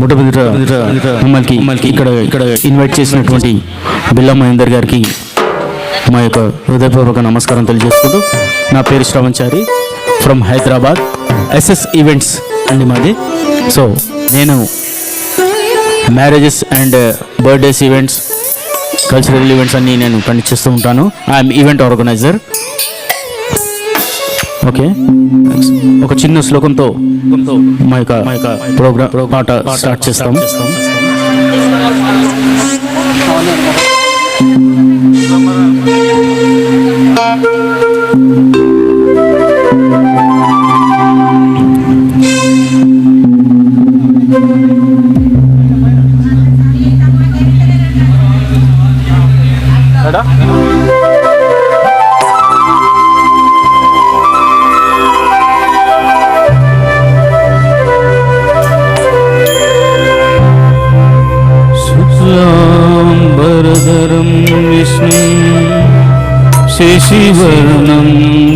మొట్టమొదట మమ్మల్ని ఇక్కడ ఇక్కడ ఇన్వైట్ చేసినటువంటి బిల్లా మహేందర్ గారికి మా యొక్క హృదయపూర్వక నమస్కారం తెలియజేసుకుంటూ నా పేరు Shravanchari from Hyderabad. SS events అండి మాది. సో నేను marriages and birthdays events cultural events అన్నీ నేను కండక్ట్ చేస్తూ ఉంటాను. I'm event organiser okay. ఒక చిన్న శ్లోకంతో మా యొక్క మా యొక్క ప్రోగ్రామ్ పాట స్టార్ట్ చేస్తాం. शशिवर्णं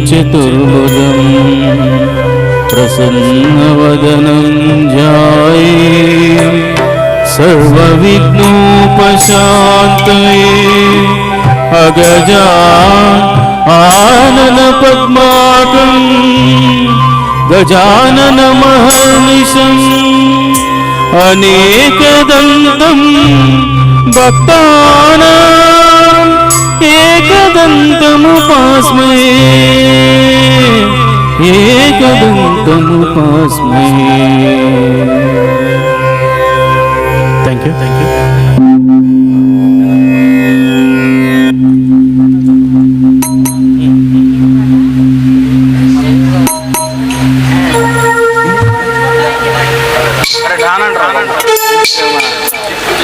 प्रसन्न प्रसन्नवदनं जाये। सर्वविघ्नोपशान्तये अगजा आननपद्माकं गजाननमहर्निशम् अनेकदन्तं भक्ता ఏకదంతముపాస్మై ఏకదంతముపాస్మై థ్యాంక్ యూ థ్యాంక్ యూ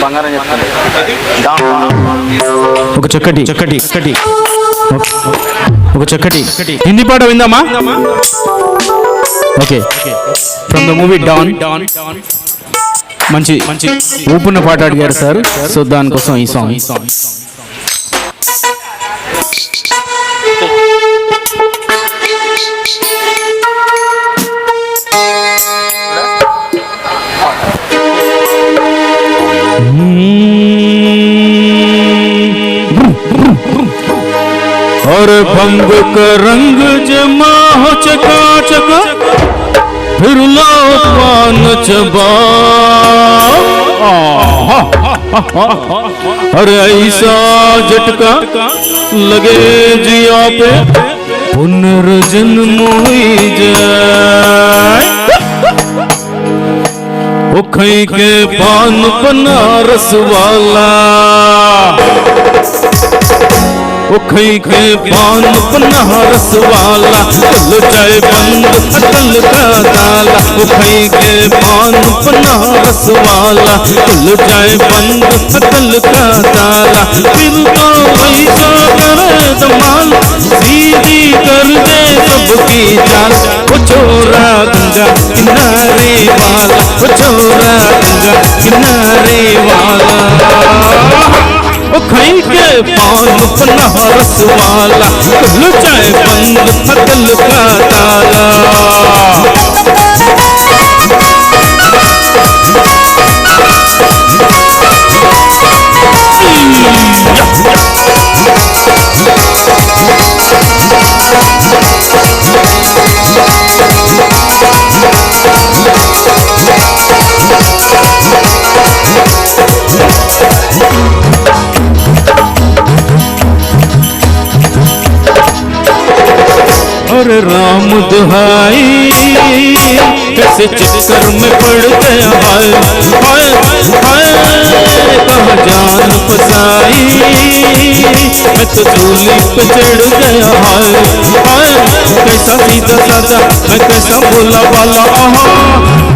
బంగారం ఒక చక్కటి చక్కటి చక్కటి. ఒక చక్కటి. హిందీ పాట విందామా? Okay. From the movie Don మంచి మంచి ఊపున్న పాట అడిగారు సార్. సో దానికోసం ఈ సాంగ్ ఈ సాంగ్ और भंग का रंग जमा हो चकाचक, फिर लौटवान चबा। अरे ऐसा झटका लगे जिया पे पुनर्जन्म हुई जाए। के पान बनारस वाला। ओ खई के पान बनारस वाला खुल जाए बंद अकल का ताला ओ खई के पान बनारस वाला खुल जाए बंद अकल का ताला फिर तो ऐसा करे धमाल सीधी कर दे सबकी चाल छोरा गंगा किनारे वाला खई के पान पन्ना रसवाला कुल चाय बंद फतल का कैसे चक्कर में पड़ गया हाय हाय हाय कहा जान फसाई। मैं तो चूली पे चढ़ गया हाय हाय कैसा सीधा साधा, मैं कैसा बोला वाला आहा।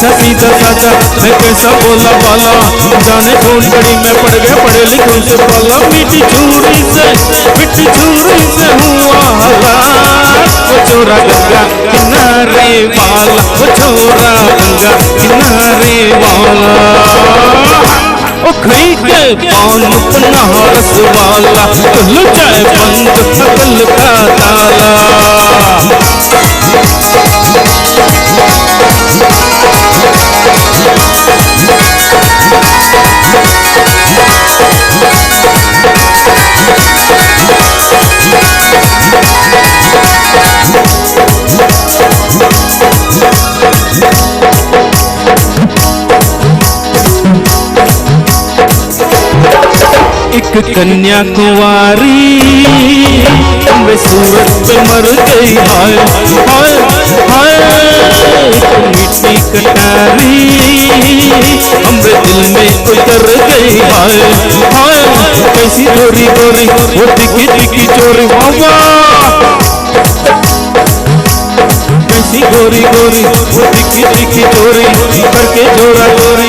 सीधा साधा मैं कैसा बोला वाला जाने कौन कड़ी में पड़ गया पढ़े लिखों से पाला मीठी छुरी से, मिठी छुरी से हुआ हलाक वो छोरा गंगा, किनारे वाला वो छोरा गंगा, किनारे वाला ओ खई के पान पनारस वाला खुल जाए बंद सकल का ताला। एक कन्याकुमारी वे सूरत पे मर गई हाय हाय हाय। मिट्टी कटारी हमरे दिल में उतर गई हाय हाय। कैसी गोरी गोरी, वो टिकी टिकी चोरी बाबा कैसी गोरी गोरी, वो टिकी टिकी चोरी करके जोरा चोरी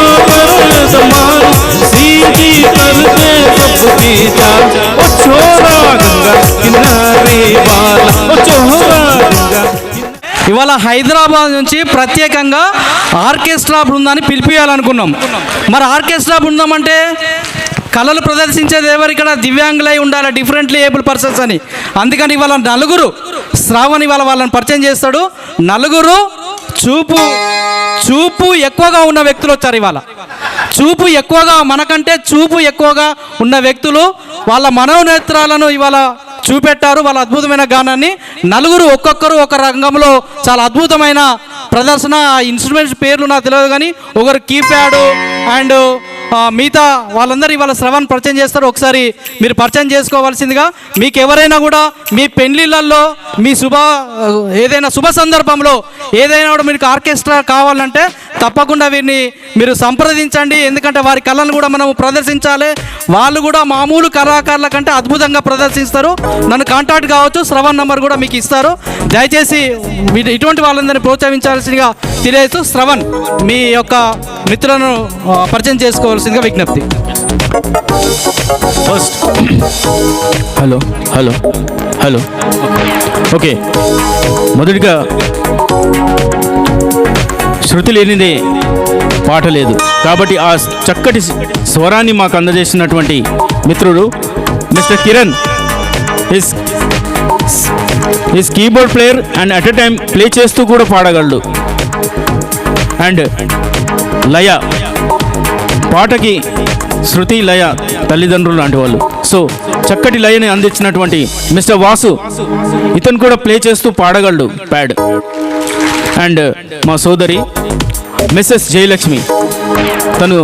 कर जमान सीधी करके सबकी जान ओ छोरा गंगा किनारे वाला ओ छोरा गंगा ఇవాళ హైదరాబాద్ నుంచి ప్రత్యేకంగా ఆర్కెస్ట్రా బృందాన్ని పిలిపియాలనుకున్నాం మరి ఆర్కెస్ట్రా బృందం అంటే కళలు ప్రదర్శించేది ఎవరు ఇక్కడ దివ్యాంగులై ఉండాలి డిఫరెంట్లీ ఏబుల్ పర్సన్స్ అని అందుకని ఇవాళ నలుగురు శ్రావణ్ ఇవాళ వాళ్ళని పరిచయం చేస్తాడు నలుగురు చూపు చూపు ఎక్కువగా ఉన్న వ్యక్తులు వచ్చారు ఇవాళ చూపు ఎక్కువగా మనకంటే చూపు ఎక్కువగా ఉన్న వ్యక్తులు వాళ్ళ మనోనేత్రాలను ఇవాళ చూపెట్టారు. వాళ్ళ అద్భుతమైన గానాన్ని నలుగురు ఒక్కొక్కరు ఒక రంగంలో చాలా అద్భుతమైన ప్రదర్శన. ఆ ఇన్స్ట్రుమెంట్స్ పేర్లు నాకు తెలియదు కానీ ఒకరు కీప్యాడ్ అండ్ మిగతా వాళ్ళందరూ ఇవాళ శ్రవణ్ పరిచయం చేస్తారు. ఒకసారి మీరు పరిచయం చేసుకోవాల్సిందిగా మీకు ఎవరైనా కూడా మీ పెళ్ళిళ్ళల్లో మీ శుభ ఏదైనా శుభ సందర్భంలో ఏదైనా కూడా మీకు ఆర్కెస్ట్రా కావాలంటే తప్పకుండా వీరిని మీరు సంప్రదించండి. ఎందుకంటే వారి కళను కూడా మనం ప్రదర్శించాలి. వాళ్ళు కూడా మామూలు కళాకారుల కంటే అద్భుతంగా ప్రదర్శిస్తారు. నన్ను కాంటాక్ట్ కావచ్చు. శ్రవణ్ నంబర్ కూడా మీకు ఇస్తారు. దయచేసి ఇటువంటి వాళ్ళందరినీ ప్రోత్సహించాల్సిందిగా తెలియజేస్తూ శ్రవణ్ మీ యొక్క మిత్రులను పరిచయం చేసుకోవాల్సిందిగా విజ్ఞప్తి. First hello hello hello okay మొదటిగా శృతి లేనిదే పాట లేదు. కాబట్టి ఆ చక్కటి స్వరాన్ని మాకు అందజేసినటువంటి మిత్రుడు mister Kiran. His his keyboard player and at a time play చేస్తూ కూడా పాడగలడు. అండ్ లయ పాటకి శృతి లయ తల్లిదండ్రులు లాంటి వాళ్ళు. సో చక్కటి లయని అందించినటువంటి మిస్టర్ వాసు ఇతను కూడా ప్లే చేస్తూ పాడగలడు ప్యాడ్. అండ్ మా సోదరి మిస్సెస్ జయలక్ష్మి తను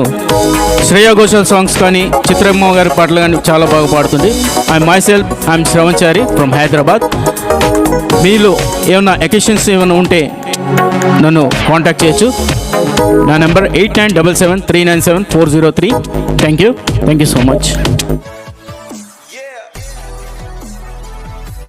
శ్రేయా ఘోషాల్ సాంగ్స్ కానీ చిత్రమ్మ గారి పాటలు కానీ చాలా బాగా పాడుతుంది. I myself I'm Shravanchari from Hyderabad మీలో ఏమైనా ఎకేషన్స్ ఏమైనా ఉంటే నన్ను కాంటాక్ట్ చేయొచ్చు. నా number eight nine double seven three nine seven four zero three. Thank you thank you so much